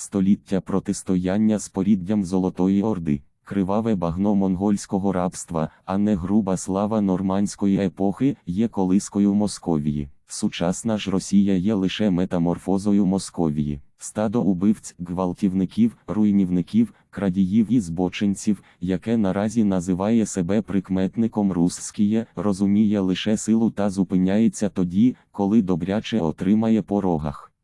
століття протистояння з поріддям Золотої Орди, криваве багно монгольського рабства, а не груба слава нормандської епохи є колискою Московії. Сучасна ж Росія є лише метаморфозою Московії. Стадо убивць, гвалтівників, руйнівників, крадіїв і збочинців, яке наразі називає себе прикметником Русскіє, розуміє лише силу та зупиняється тоді, коли добряче отримає по рогах.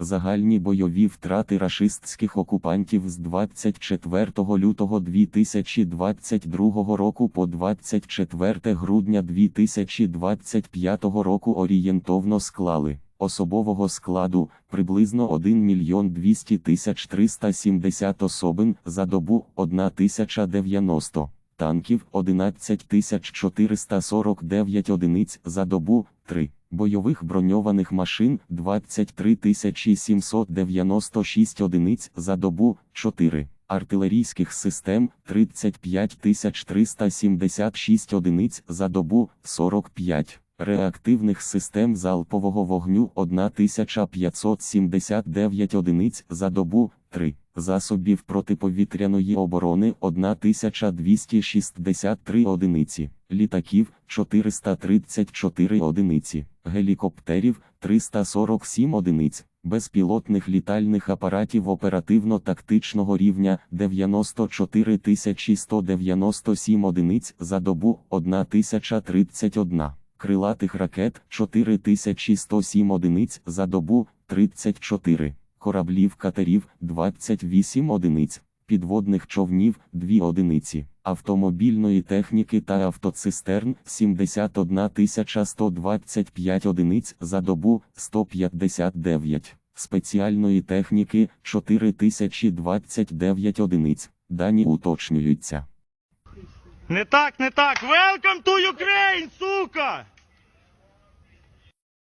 Загальні бойові втрати рашистських окупантів з 24 лютого 2022 року по 24 грудня 2025 року орієнтовно склали особового складу приблизно 1 мільйон 200 тисяч 370 особин за добу 1090 танків 11 449 одиниць за добу 3, бойових броньованих машин 23 796 одиниць за добу 4, артилерійських систем 35 376 одиниць за добу 45. Реактивних систем залпового вогню 1579 одиниць за добу 3, засобів протиповітряної оборони 1263 одиниці, літаків 434 одиниці, гелікоптерів 347 одиниць, безпілотних літальних апаратів оперативно-тактичного рівня 94 197 одиниць за добу 1031 крилатих ракет 4107 одиниць за добу 34, кораблів катерів 28 одиниць, підводних човнів 2 одиниці, автомобільної техніки та автоцистерн 71 125 одиниць за добу 159, спеціальної техніки 4029 одиниць, дані уточнюються. Не так, не так. Welcome to Ukraine, сука!